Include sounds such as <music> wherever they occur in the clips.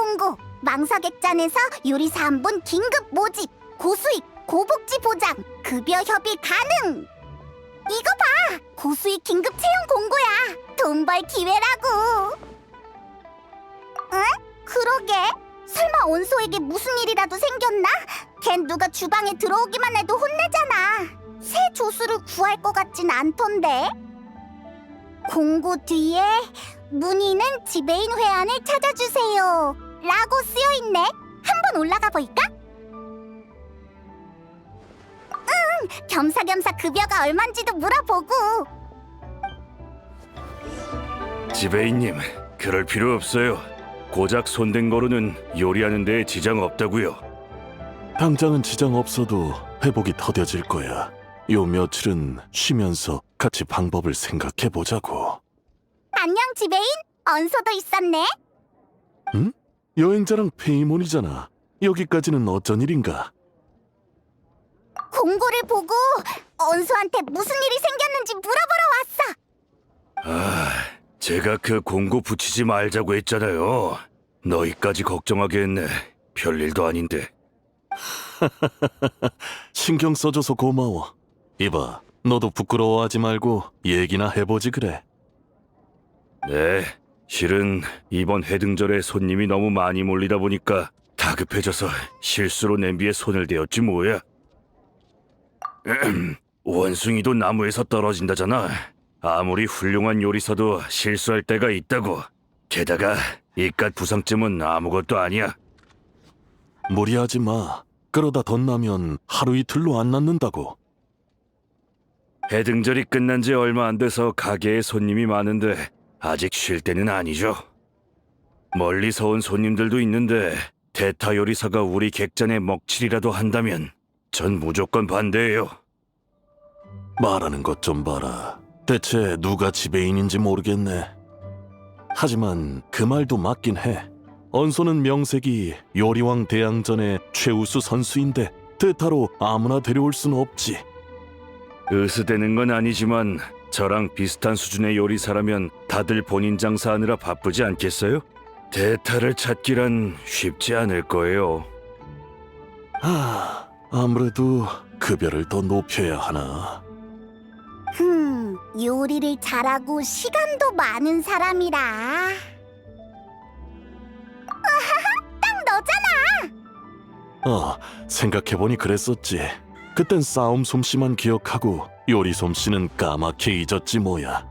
공고 망사객잔에서 요리사 한 분 긴급 모집. 고수익 고복지 보장. 급여 협의 가능. 이거 봐. 고수익 긴급 채용 공고야. 돈 벌 기회라고. 응? 그러게. 설마 온소에게 무슨 일이라도 생겼나? 걘 누가 주방에 들어오기만 해도 혼내잖아. 새 조수를 구할 것 같진 않던데. 공고 뒤에 문의는 지배인 회원을 찾아주세요. 라고 쓰여 있네. 한번 올라가 볼까? 응, 겸사겸사 급여가 얼만지도 물어보고. 지배인님, 그럴 필요 없어요. 고작 손댄 거로는 요리하는 데 지장 없다고요. 당장은 지장 없어도 회복이 더뎌질 거야. 요 며칠은 쉬면서 같이 방법을 생각해 보자고. 안녕 지배인. 언소도 있었네. 여행자랑 페이몬이잖아. 여기까지는 어쩐 일인가? 공고를 보고 언소한테 무슨 일이 생겼는지 물어보러 왔어. 아, 제가 그 공고 붙이지 말자고 했잖아요. 너희까지 걱정하게 했네. 별일도 아닌데. <laughs> 신경 써줘서 고마워. 이봐, 너도 부끄러워하지 말고 얘기나 해보지 그래. 네, 실은 이번 해등절에 손님이 너무 많이 몰리다 보니까 다급해져서 실수로 냄비에 손을 대었지 뭐야. <clears throat> 원숭이도 나무에서 떨어진다잖아. 아무리 훌륭한 요리사도 실수할 때가 있다고. 게다가 이깟 부상쯤은 아무것도 아니야. 무리하지 마. 그러다 덧나면 하루 이틀로 안 낫는다고. 해등절이 끝난 지 얼마 안 돼서 가게에 손님이 많은데 아직 쉴 때는 아니죠. 멀리서 온 손님들도 있는데 대타 요리사가 우리 객잔에 먹칠이라도 한다면 전 무조건 반대해요. 말하는 것 좀 봐라. 대체 누가 지배인인지 모르겠네. 하지만 그 말도 맞긴 해. 언소는 명색이 요리왕 대항전의 최우수 선수인데 대타로 아무나 데려올 순 없지. 으스대는 건 아니지만 저랑 비슷한 수준의 요리사라면 다들 본인 장사하느라 바쁘지 않겠어요? 대타를 찾기란 쉽지 않을 거예요. 아, 아무래도 급여를 더 높여야 하나. 흠, 요리를 잘하고 시간도 많은 사람이라. <laughs> 딱 너잖아. 어, 생각해보니 그랬었지. 그땐 싸움 솜씨만 기억하고 요리 솜씨는 까맣게 잊었지 뭐야.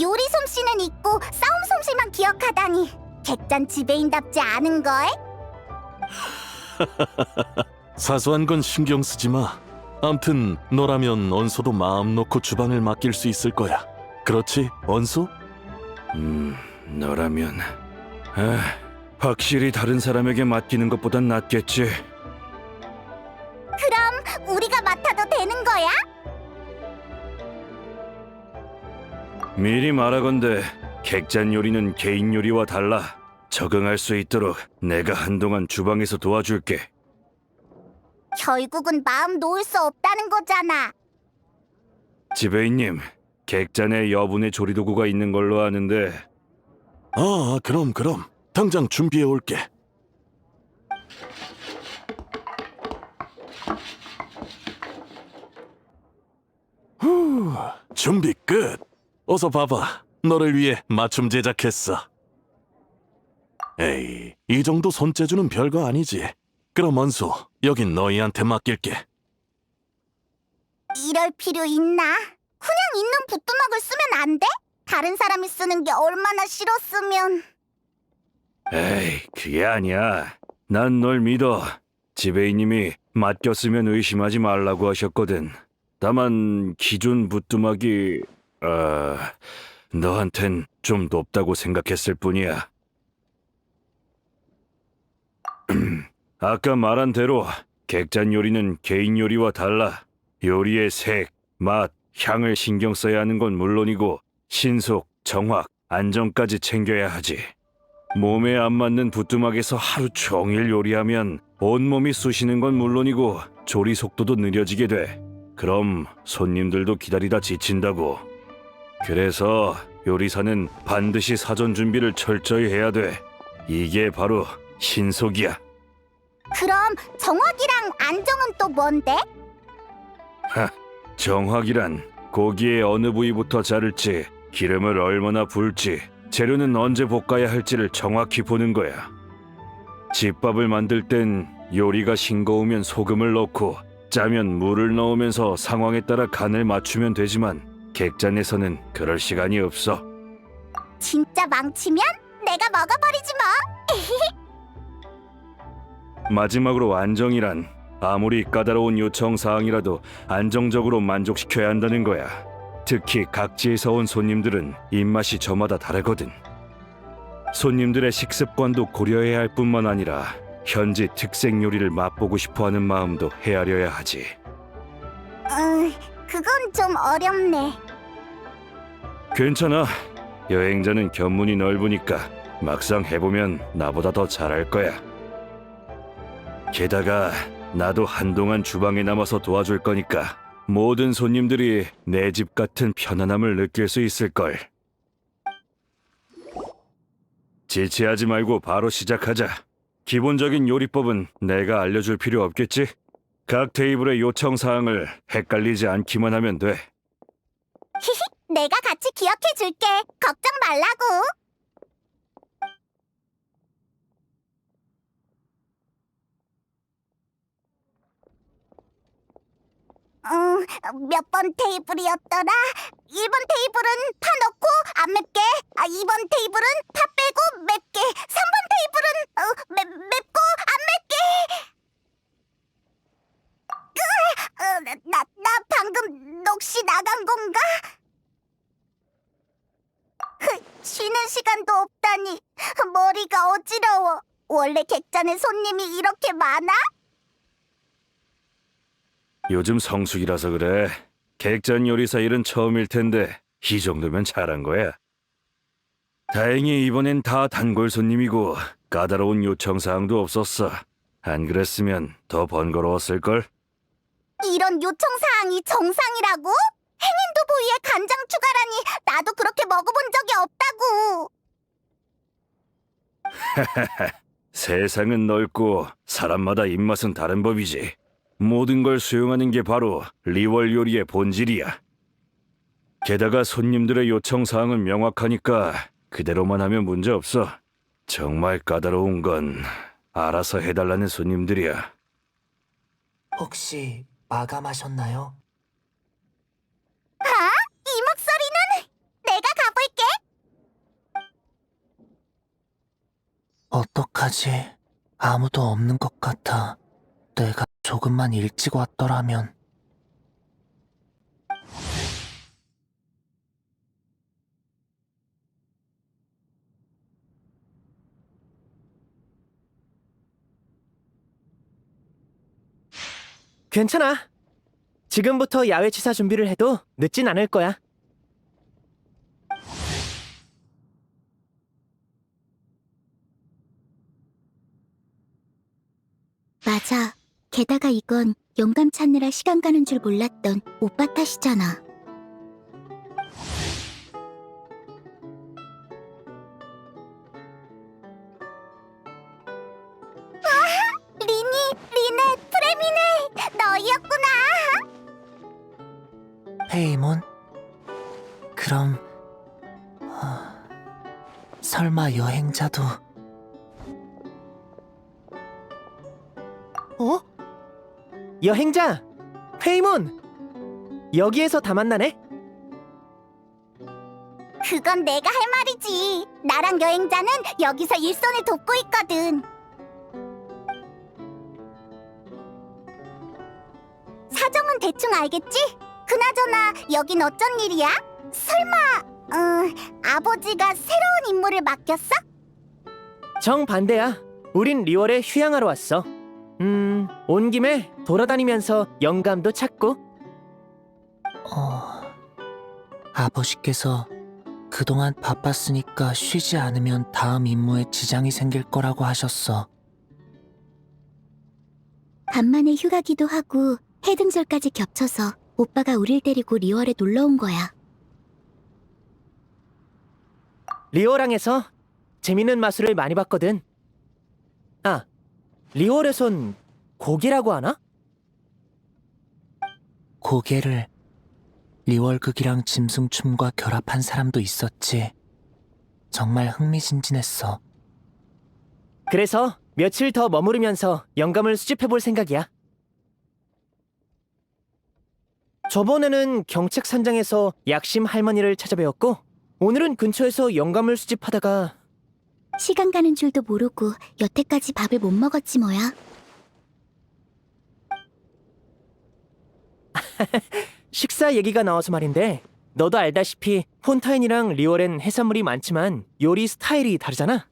요리 솜씨는 있고 싸움 솜씨만 기억하다니. 객잔 지배인답지 않은 걸? <laughs> 사소한 건 신경 쓰지 마. 암튼 너라면 언소도 마음 놓고 주방을 맡길 수 있을 거야. 그렇지, 언소? 음, 너라면 아, 확실히 다른 사람에게 맡기는 것보단 낫겠지. 우리가 맡아도 되는 거야? 미리 말하건대 객잔 요리는 개인 요리와 달라 적응할 수 있도록 내가 한동안 주방에서 도와줄게. 결국은 마음 놓을 수 없다는 거잖아. 지배인님, 객잔에 여분의 조리 도구가 있는 걸로 아는데 아, 그럼 그럼. 당장 준비해 올게. 준비 끝. 어서 봐봐. 너를 위해 맞춤 제작했어. 에이, 이 정도 손재주는 별거 아니지. 그럼 언소, 여긴 너희한테 맡길게. 이럴 필요 있나? 그냥 있는 붓두막을 쓰면 안 돼? 다른 사람이 쓰는 게 얼마나 싫었으면. 에이, 그게 아니야. 난 널 믿어. 지배인님이 맡겼으면 의심하지 말라고 하셨거든. 다만 기존 부뚜막이 아, 너한텐 좀 높다고 생각했을 뿐이야. <clears throat> 아까 말한 대로 객잔 요리는 개인 요리와 달라. 요리의 색, 맛, 향을 신경 써야 하는 건 물론이고 신속, 정확, 안정까지 챙겨야 하지. 몸에 안 맞는 부뚜막에서 하루 종일 요리하면 온몸이 쑤시는 건 물론이고 조리 속도도 느려지게 돼. 그럼 손님들도 기다리다 지친다고. 그래서 요리사는 반드시 사전 준비를 철저히 해야 돼. 이게 바로 신속이야. 그럼 정확이랑 안정은 또 뭔데? 정확이란 고기의 어느 부위부터 자를지, 기름을 얼마나 불지, 재료는 언제 볶아야 할지를 정확히 보는 거야. 집밥을 만들 땐 요리가 싱거우면 소금을 넣고 짜면 물을 넣으면서 상황에 따라 간을 맞추면 되지만 객잔에서는 그럴 시간이 없어. 진짜 망치면 내가 먹어버리지 뭐. <laughs> 마지막으로 안정이란 아무리 까다로운 요청 사항이라도 안정적으로 만족시켜야 한다는 거야. 특히 각지에서 온 손님들은 입맛이 저마다 다르거든. 손님들의 식습관도 고려해야 할 뿐만 아니라 현지 특색 요리를 맛보고 싶어하는 마음도 헤아려야 하지. 음, 그건 좀 어렵네. 괜찮아. 여행자는 견문이 넓으니까 막상 해보면 나보다 더 잘할 거야. 게다가 나도 한동안 주방에 남아서 도와줄 거니까 모든 손님들이 내 집 같은 편안함을 느낄 수 있을 걸. 지체하지 말고 바로 시작하자. 기본적인 요리법은 내가 알려줄 필요 없겠지? 각 테이블의 요청 사항을 헷갈리지 않기만 하면 돼. 내가 같이 기억해 줄게. 걱정 말라고. 음, 몇번 테이블이었더라? 1번 테이블은 파 넣고 안 맵게. 아, 2번 테이블은 파 빼고 맵게. 3번 테이블은 어, 맵, 맵고 안 맵게. 으, 어, 나, 나, 나 방금 넋이 나간 건가? 쉬는 시간도 없다니 머리가 어지러워. 원래 객잔에 손님이 이렇게 많아? 요즘 성수기라서 그래. 객잔 요리사 일은 처음일 텐데 이 정도면 잘한 거야. 다행히 이번엔 다 단골 손님이고 까다로운 요청 사항도 없었어. 안 그랬으면 더 번거로웠을 걸. 이런 요청 사항이 정상이라고? 행인도 부위에 간장 추가라니 나도 그렇게 먹어본 적이 없다고. <laughs> 세상은 넓고 사람마다 입맛은 다른 법이지. 모든 걸 수용하는 게 바로 리월 요리의 본질이야. 게다가 손님들의 요청 사항은 명확하니까 그대로만 하면 문제 없어. 정말 까다로운 건 알아서 해달라는 손님들이야. 혹시 마감하셨나요? 이 목소리는 내가 가볼게. 어떡하지? 아무도 없는 것 같아. 내가 조금만 일찍 왔더라면. 괜찮아. 지금부터 야외 취사 준비를 해도 늦진 않을 거야. 맞아. 게다가 이건 영감 찾느라 시간 가는 줄 몰랐던 오빠 탓이잖아. 너희였구나. 페이몬? 그럼, 어, 설마 여행자도 여행자! 페이몬! 여기에서 다 만나네? 그건 내가 할 말이지. 나랑 여행자는 여기서 일손을 돕고 있거든. 사정은 대충 알겠지? 그나저나 여긴 어쩐 일이야? 설마, 어, 아버지가 새로운 임무를 맡겼어? 정 반대야. 우린 리월에 휴양하러 왔어. 음, 온 김에 돌아다니면서 영감도 찾고. 어, 아버지께서 그동안 바빴으니까 쉬지 않으면 다음 임무에 지장이 생길 거라고 하셨어. 간만에 휴가기도 하고 해등절까지 겹쳐서 오빠가 우릴 데리고 리월에 놀러 온 거야. 리오랑에서 재밌는 마술을 많이 봤거든. 아, 리월에선 고기라고 하나? 고개를 리월극이랑 짐승춤과 결합한 사람도 있었지. 정말 흥미진진했어. 그래서 며칠 더 머무르면서 영감을 수집해 볼 생각이야. 저번에는 경책 산장에서 약심 할머니를 찾아뵈었고, 오늘은 근처에서 영감을 수집하다가 시간 가는 줄도 모르고 여태까지 밥을 못 먹었지 뭐야. <laughs> 식사 얘기가 나와서 말인데, 너도 알다시피 폰타인이랑 리월엔 해산물이 많지만 요리 스타일이 다르잖아.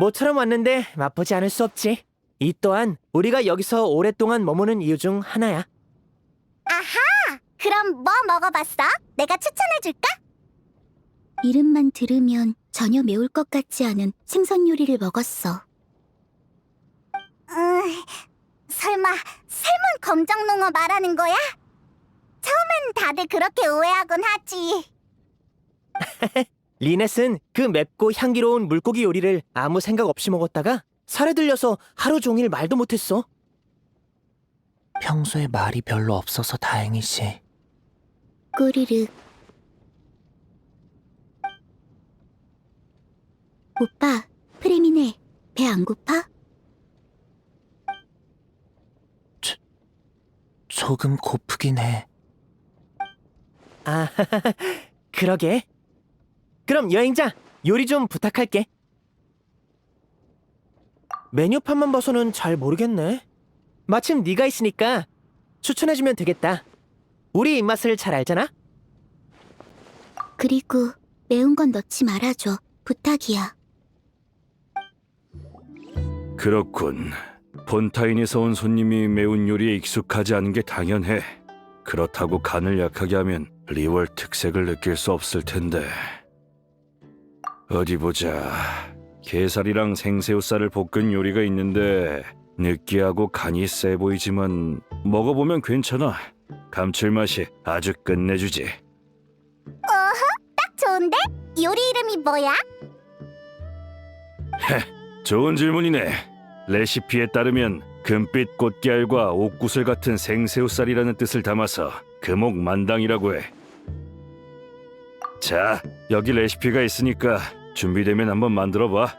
모처럼 왔는데 맛보지 않을 수 없지. 이 또한 우리가 여기서 오랫동안 머무는 이유 중 하나야. 그럼 뭐 먹어봤어? 내가 추천해줄까? 이름만 들으면 전혀 매울 것 같지 않은 생선 요리를 먹었어. 음, 설마 삶은 검정농어 말하는 거야? 처음엔 다들 그렇게 오해하곤 하지. <laughs> 리넷은 그 맵고 향기로운 물고기 요리를 아무 생각 없이 먹었다가 살에 들려서 하루 종일 말도 못했어. 평소에 말이 별로 없어서 다행이지. 꼬리륵. 오빠, 프레미네, 배 안 고파? 조금 고프긴 해. 아, <laughs> 그러게. 그럼 여행자, 요리 좀 부탁할게. 메뉴판만 봐서는 잘 모르겠네. 마침 네가 있으니까 추천해주면 되겠다. 우리 입맛을 잘 알잖아? 그리고 매운 건 넣지 말아줘. 부탁이야. 그렇군. 폰타인에서 온 손님이 매운 요리에 익숙하지 않은 게 당연해. 그렇다고 간을 약하게 하면 리월 특색을 느낄 수 없을 텐데. 어디 보자. 게살이랑 생새우살을 볶은 요리가 있는데 느끼하고 간이 세 보이지만 먹어보면 괜찮아. 감칠맛이 아주 끝내주지. 딱 좋은데? 요리 이름이 뭐야? 좋은 질문이네. 레시피에 따르면 금빛 꽃게알과 옥구슬 같은 생새우살이라는 뜻을 담아서 금옥만당이라고 해. 자, 여기 레시피가 있으니까 준비되면 한번 만들어 봐.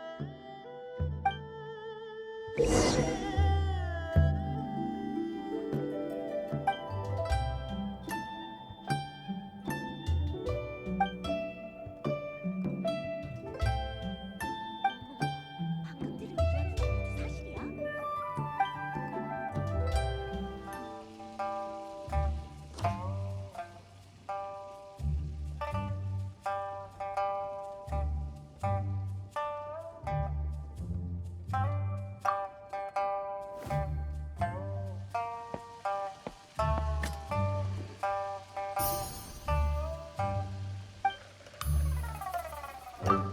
음.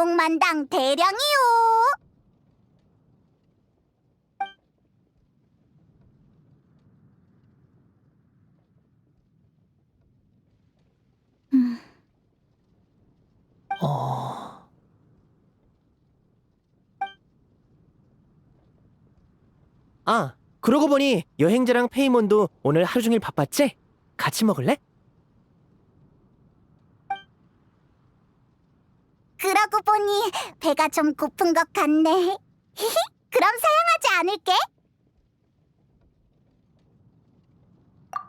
금옥만당 대령이요. 음, 어... 아, 그러고 보니 여행자랑 페이몬도 오늘 하루 종일 바빴지? 같이 먹을래? 그러고 보니 배가 좀 고픈 것 같네. 히히, <laughs> 그럼 사양하지 않을게.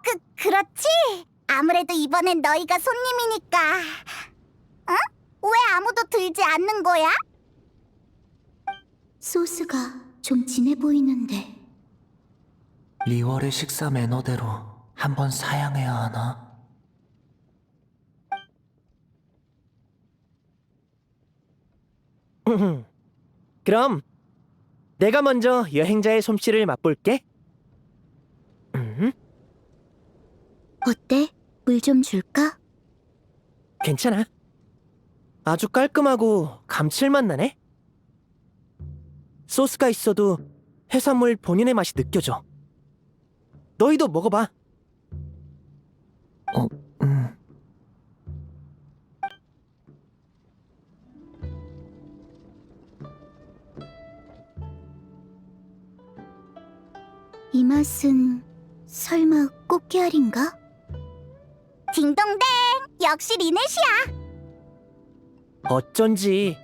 그 그렇지. 아무래도 이번엔 너희가 손님이니까. 어? 왜 아무도 들지 않는 거야? 소스가 좀 진해 보이는데. 리월의 식사 매너대로 한번 사양해야 하나? <laughs> 그럼 내가 먼저 여행자의 솜씨를 맛볼게. 음, 어때? 물 좀 줄까? 괜찮아. 아주 깔끔하고 감칠맛 나네. 소스가 있어도 해산물 본연의 맛이 느껴져. 너희도 먹어봐. 음... 맛은 설마 꽃게알인가? 딩동댕! 역시 리넷이야! 어쩐지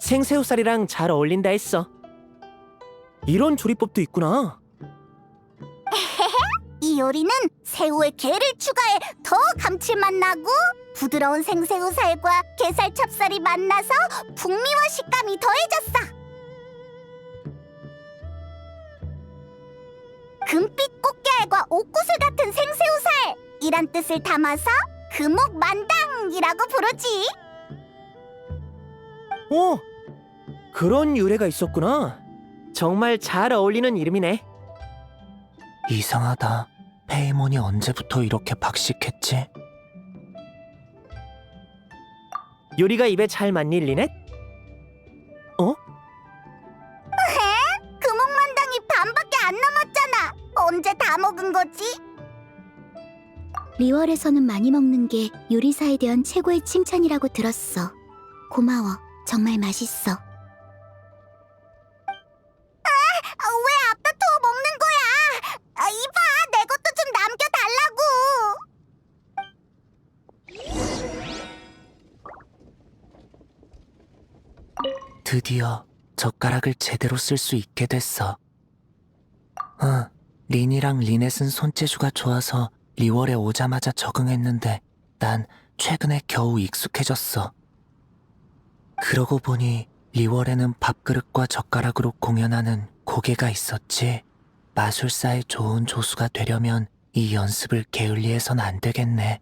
생새우살이랑 잘 어울린다 했어. 이런 조리법도 있구나. <laughs> 이 요리는 새우에 게를 추가해 더 감칠맛 나고 부드러운 생새우살과 게살 찹쌀이 만나서 풍미와 식감이 더해졌어. 금빛 꽃게알과 옥구슬 같은 생새우살이란 뜻을 담아서 금옥만당이라고 부르지. 오, 그런 유래가 있었구나. 정말 잘 어울리는 이름이네. 이상하다. 페이몬이 언제부터 이렇게 박식했지? 요리가 입에 잘 맞니, 리넷? 언제 다 먹은 거지? 리월에서는 많이 먹는 게 요리사에 대한 최고의 칭찬이라고 들었어. 고마워. 정말 맛있어. 아, 왜 앞다투어 먹는 거야? 아, 이봐, 내 것도 좀 남겨달라고. 드디어 젓가락을 제대로 쓸 수 있게 됐어. 응, 린이랑 리넷은 손재주가 좋아서 리월에 오자마자 적응했는데 난 최근에 겨우 익숙해졌어. 그러고 보니 리월에는 밥그릇과 젓가락으로 공연하는 고개가 있었지. 마술사의 좋은 조수가 되려면 이 연습을 게을리해선 안 되겠네.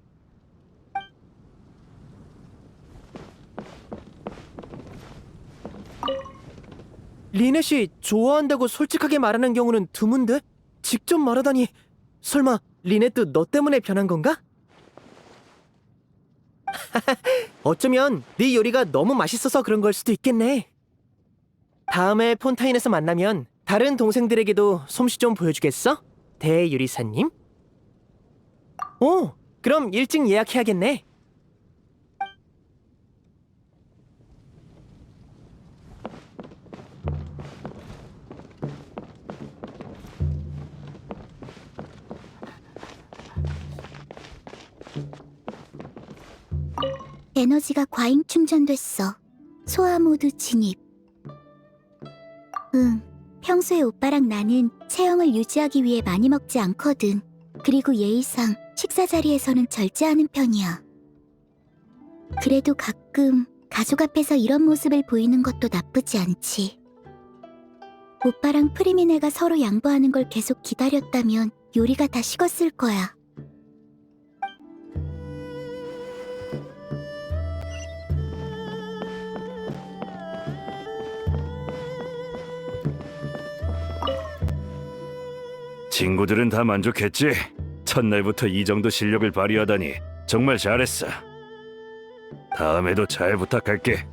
리넷이 좋아한다고 솔직하게 말하는 경우는 드문데? 직접 말하다니 설마 리넷도 너 때문에 변한 건가? <laughs> 어쩌면 네 요리가 너무 맛있어서 그런 걸 수도 있겠네. 다음에 폰타인에서 만나면 다른 동생들에게도 솜씨 좀 보여주겠어? 대요리사님? 오, 그럼 일찍 예약해야겠네. 에너지가 과잉 충전됐어. 소화 모드 진입. 응, 평소에 오빠랑 나는 체형을 유지하기 위해 많이 먹지 않거든. 그리고 예의상 식사 자리에서는 절제하는 편이야. 그래도 가끔 가족 앞에서 이런 모습을 보이는 것도 나쁘지 않지. 오빠랑 프리미네가 서로 양보하는 걸 계속 기다렸다면 요리가 다 식었을 거야. 친구들은 다 만족했지? 첫날부터 이 정도 실력을 발휘하다니 정말 잘했어. 다음에도 잘 부탁할게.